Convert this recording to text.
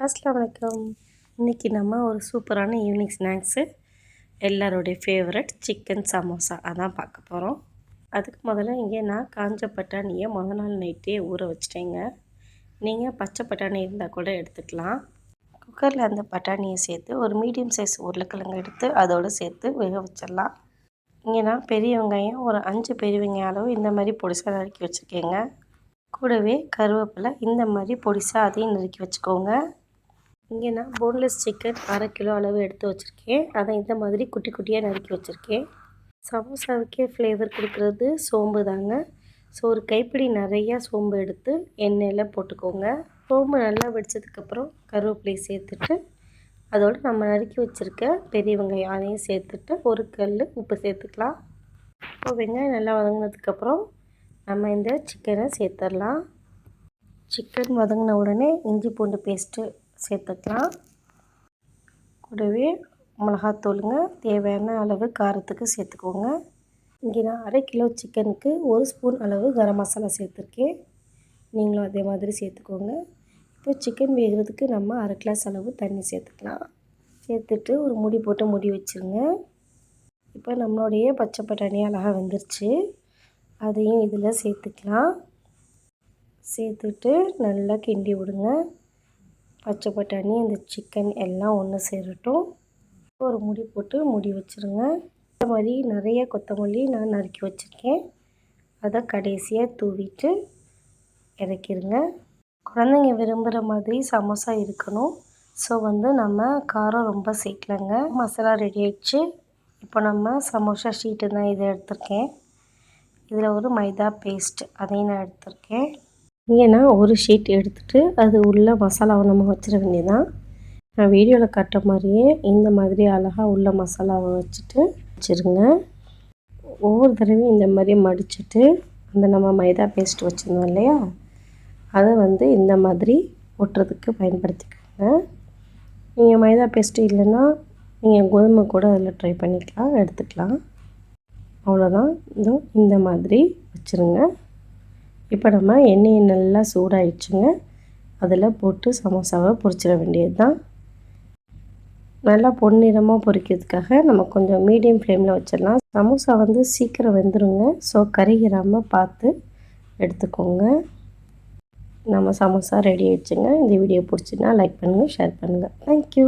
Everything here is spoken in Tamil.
அஸ்லாம் வலைக்கம் இன்றைக்கி நம்ம ஒரு சூப்பரான ஈவினிங் ஸ்நாக்ஸு எல்லாருடைய ஃபேவரட் சிக்கன் சமோசா அதான் பார்க்க போகிறோம் அதுக்கு முதல்ல இங்கே நான் காஞ்ச பட்டாணியை முத நாள் நைட்டே ஊற வச்சிட்டேங்க. நீங்கள் பச்சை பட்டாணி இருந்தால் கூட எடுத்துக்கலாம். குக்கரில் அந்த பட்டாணியை சேர்த்து ஒரு மீடியம் சைஸ் உருளைக்கிழங்கு எடுத்து அதோடு சேர்த்து வேக வச்சிடலாம். இங்கே நான் பெரிய வெங்காயம் ஒரு அஞ்சு பெரிய வெங்காயம் அளவு இந்த மாதிரி பொடிசாக நறுக்கி வச்சுருக்கேங்க. கூடவே கருவேப்பிலை இந்த மாதிரி பொடிசாக அதையும் நறுக்கி வச்சுக்கோங்க. இங்கே நான் போன்லெஸ் சிக்கன் அரை கிலோ அளவு எடுத்து வச்சுருக்கேன். அதை இந்த மாதிரி குட்டி குட்டியாக நறுக்கி வச்சுருக்கேன். சமோசாவுக்கே ஃப்ளேவர் கொடுக்குறது சோம்பு தாங்க. ஸோ ஒரு கைப்பிடி நிறையா சோம்பு எடுத்து எண்ணெயில் போட்டுக்கோங்க. சோம்பு நல்லா வெடிச்சதுக்கப்புறம் கருவேப்பிலையை சேர்த்துட்டு அதோடு நம்ம நறுக்கி வச்சுருக்க பெரிய வெங்காயம் அதையும் சேர்த்துட்டு ஒரு கல் உப்பு சேர்த்துக்கலாம். இப்போ வெங்காயம் நல்லா வதங்கினதுக்கப்புறம் நம்ம இந்த சிக்கனை சேர்த்துடலாம். சிக்கன் வதங்கின உடனே இஞ்சி பூண்டு பேஸ்ட்டு சேர்த்துக்கலாம். கூடவே மிளகாத்தூளுங்க தேவையான அளவு காரத்துக்கு சேர்த்துக்கோங்க. இங்கே நான் அரை கிலோ சிக்கனுக்கு ஒரு ஸ்பூன் அளவு கரம் மசாலா சேர்த்துருக்கேன். நீங்களும் அதே மாதிரி சேர்த்துக்கோங்க. இப்போ சிக்கன் வேகிறதுக்கு நம்ம அரை கிளாஸ் அளவு தண்ணி சேர்த்துக்கலாம். சேர்த்துட்டு ஒரு முடி போட்டு முடி வச்சுருங்க. இப்போ நம்மளுடைய பச்சை பட்டாணி அழகாக வந்துருச்சு. அதையும் இதில் சேர்த்துக்கலாம். சேர்த்துட்டு நல்லா கிண்டி விடுங்க. பச்சை பட்டாணி இந்த சிக்கன் எல்லாம் ஒன்று சேரட்டும் ஒரு முடி போட்டு முடி வச்சுருங்க. இந்த மாதிரி நிறைய கொத்தமல்லி நான் நறுக்கி வச்சுருக்கேன். அதை கடைசியாக தூவிட்டு இறக்கிடுங்க குழந்தைங்க விரும்புகிற மாதிரி சமோசா இருக்கணும். ஸோ வந்து நம்ம காரம் ரொம்ப சேர்க்கலங்க. மசாலா ரெடி ஆயிடுச்சு. இப்போ நம்ம சமோசா ஷீட்டு தான் இதை எடுத்திருக்கேன். இதில் ஒரு மைதா பேஸ்ட் அதையும் நான் எடுத்திருக்கேன். இங்கேனா ஒரு ஷீட் எடுத்துகிட்டு அது உள்ள மசாலாவை நம்ம வச்சிட வேண்டியதான் நான் வீடியோவில் காட்டுற மாதிரியே இந்த மாதிரி அழகாக உள்ள மசாலாவை வச்சுட்டு வச்சுருங்க. ஒவ்வொரு தடவையும் இந்த மாதிரி மடிச்சுட்டு அந்த நம்ம மைதா பேஸ்ட் வச்சுருந்தோம் இல்லையா? அதை வந்து இந்த மாதிரி ஒட்டுறதுக்கு பயன்படுத்திக்கோங்க. நீங்கள் மைதா பேஸ்ட்டு இல்லைன்னா நீங்கள் கோதுமை கூட அதில் ட்ரை பண்ணிக்கலாம் எடுத்துக்கலாம். அவ்வளோதான் இந்த மாதிரி வச்சுருங்க. இப்போ நம்ம எண்ணெயை நல்லா சூடாயிடுச்சுங்க. அதில் போட்டு சமோசாவை பொரிச்சிட வேண்டியது தான் நல்லா பொன்னிறமாக பொரிக்கிறதுக்காக நம்ம கொஞ்சம் மீடியம் ஃப்ளேமில் வச்சிடலாம். சமோசா வந்து சீக்கிரம் வெந்துருங்க. ஸோ கறிகிறாமல் பார்த்து எடுத்துக்கோங்க. நம்ம சமோசா ரெடி ஆயிடுச்சுங்க. இந்த வீடியோ பிடிச்சின்னா லைக் பண்ணுங்கள் ஷேர் பண்ணுங்கள் தேங்க்யூ